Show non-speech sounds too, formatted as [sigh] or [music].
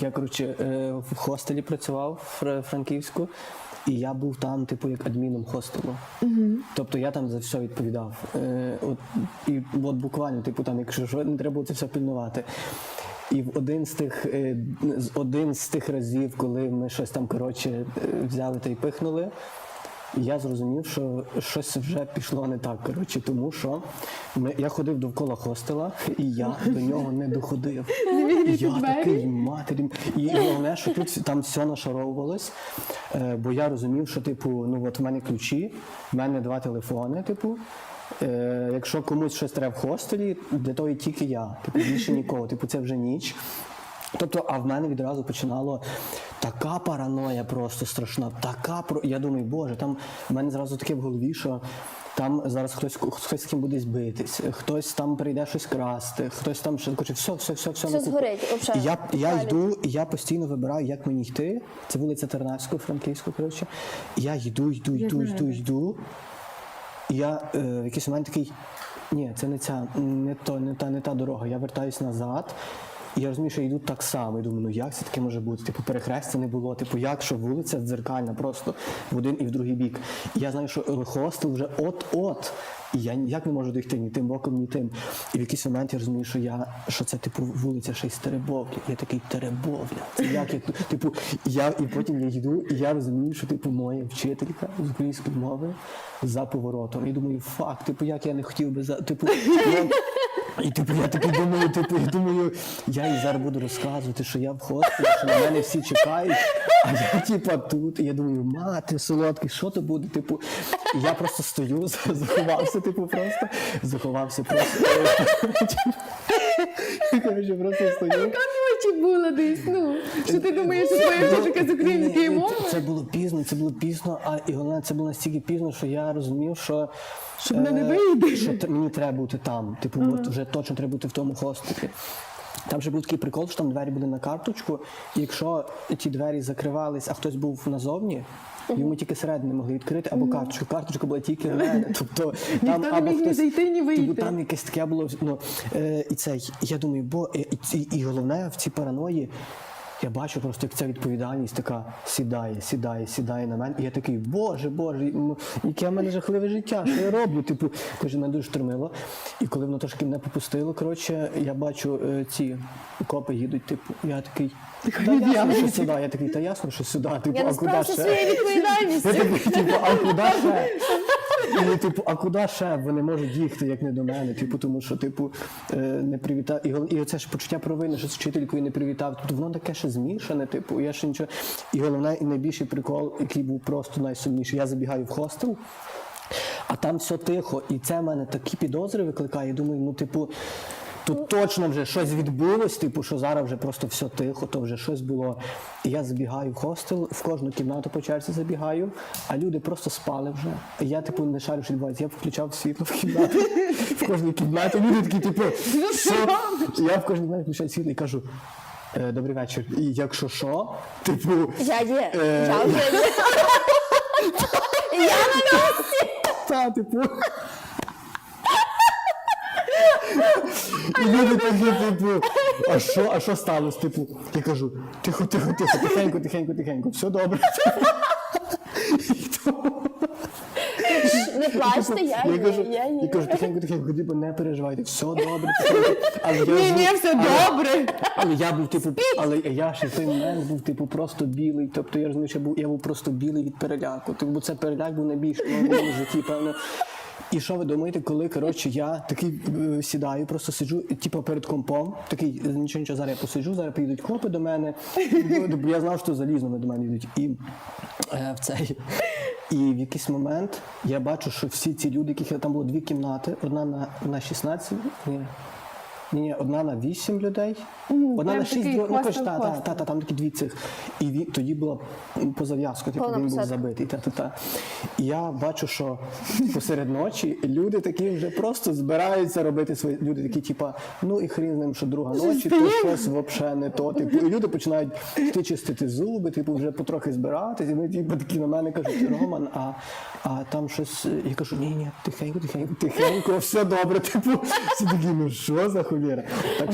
Я коротше е, в хостелі працював в Франківську, і я був там, типу, як адміном хостелу. Тобто я там за все відповідав. Е, от, і от буквально, типу, там, якщо що, не треба було це все пильнувати. І в один з тих, е, один з тих разів, коли ми щось там коротше взяли та й пихнули, я зрозумів, що щось вже пішло не так. Коротше, тому що ми, я ходив довкола хостела, і я до нього не доходив. Я такий матері. І головне, що тут там все нашаровувалось, е, бо я розумів, що типу, ну от в мене ключі, в мене два телефони, типу. Е, якщо комусь щось треба в хостелі, для того і тільки я. Типу, більше нікого. Типу, це вже ніч. Тобто, а в мене відразу починало така параноя просто страшна, така про. Я думаю, боже, там в мене зразу таке в голові, що там зараз хтось хтось з ким буде збитись, хтось там прийде щось красти, хтось там ще коротше, все, все, все, все, Все згорить, я, я йду, я постійно вибираю, як мені йти. Це вулиця Тернавського, Франківського, коротше. Я йду, йду, йду, йду, йду. І я е, в якийсь момент такий, ні, це не ця, не то, не та, не та дорога. Я вертаюсь назад. І я розумію, що йду так само. І думаю, ну як це таке може бути? Типу, перехрестя не було. Типу, як що вулиця дзеркальна, просто в один і в другий бік. І я знаю, що хостел вже от-от. І я ніяк не можу дійти ні тим боком, ні тим. І в якийсь момент я розумію, що я що це типу вулиця ще й з. Я такий Теребовля. Це як я? Типу, я і потім я йду, і я розумію, що типу моя вчителька з української мови за поворотом. І думаю, фак, типу, як я не хотів би за типу. я- і типу, я такий думаю, типу, я думаю, я їй зараз буду розказувати, що я в хостелі, що на мене всі чекають, а я типа тут. І я думаю, мати солодкий, що то буде? Типу, і я просто стою, [laughs] заховався, типу, просто заховався просто. [laughs] Коротше, просто стою. Ночі була десь, ну, що ти думаєш, що твоя вчителька з української мови? Це, це було пізно, це було пізно, а і головне, це було настільки пізно, що я розумів, що, Що мене не е, вийде. що мені треба бути там. Типу, от вже точно треба бути в тому хостелі. Там же був такий прикол, що там двері були на карточку, і якщо ті двері закривались, а хтось був назовні. Йому тільки середини могли відкрити або карточку. Карточка була тільки мене. Тобто там Ніхто не або міг ні хтось зайти, ні вийти. Тобто там якесь таке було. Ну е, і цей. Я думаю, бо і, і, і головне в цій параної. Я бачу просто, як ця відповідальність така сідає, сідає, сідає на мене. І я такий, боже, боже, яке в мене жахливе життя, що я роблю? Типу, каже, мене дуже штормило. І коли воно трошки мене попустило, коротше, я бачу е, ці копи їдуть, типу, я такий. Та ясно, що сюди. Я такий, та ясно, що сюди. Типу, Я не а куди справився ще? своєю відповідальністю. Я такий, типу, а куди ще? [laughs] І, типу, а куди ще? Вони можуть їхати, як не до мене. Типу, тому що, типу, е, не привітав. І, і оце ж почуття провини, що з вчителькою не привітав. Тобто воно таке ще змішане, типу, я ще нічого. І головне, і найбільший прикол, який був просто найсумніший. Я забігаю в хостел. А там все тихо, і це в мене такі підозри викликає. Я думаю, ну, типу, тут точно вже щось відбулось, типу, що зараз вже просто все тихо, то вже щось було. І я забігаю в хостел, в кожну кімнату по черзі забігаю, а люди просто спали вже. І я, типу, не шарю, що відбувається. Я включав світло в кімнаті, в кожній кімнаті. Люди такі, типу, що? Я в кожній кімнаті включаю світло і кажу. «Е, Добрий вечір. І якщо що, типу. Я є. Е, Я вже є. [laughs] Я на місці. Та, типу. І люди такі, типу, а що, а що сталося? Типу, я кажу, тихо, тихо, тихо, тихенько, тихенько, тихенько, все добре. Не плачте, я я кажу, Я я є. кажу, тихенько, тихенько, типу, не переживайте, все добре, тихенько. Але я Ні, був- ні, все добре. але я був типу, але я ще в той момент був типу просто білий. Тобто я розумію, що я був, я був просто білий від переляку. Типу, це переляк був найбільший в моєму житті, певно. І що ви думаєте, коли коротше я такий е, сідаю, просто сиджу, типу перед компом, такий нічого нічого, зараз я посиджу, зараз приїдуть копи до мене. Я знав, що залізно вони до мене йдуть. І е, в цей. І в якийсь момент я бачу, що всі ці люди, яких там було дві кімнати, одна на, на 16, ні, ні, ні, одна на 8 людей, одна на 6, такий ну та, та, та, та, там такі дві цих. І він, тоді була по зав'язку, типу, він був забитий. Та, та, та. І я бачу, що посеред ночі люди такі вже просто збираються робити свої люди такі, типа, ну і хрін з ним, що друга ночі, то щось взагалі не то. Типу, і люди починають йти чистити зуби, типу, вже потрохи збиратись, і вони типу, такі на мене кажуть, Роман, а, а там щось. Я кажу, ні, ні, тихенько, тихенько, тихенько, все добре. Типу, всі такі, ну що за холєра? Так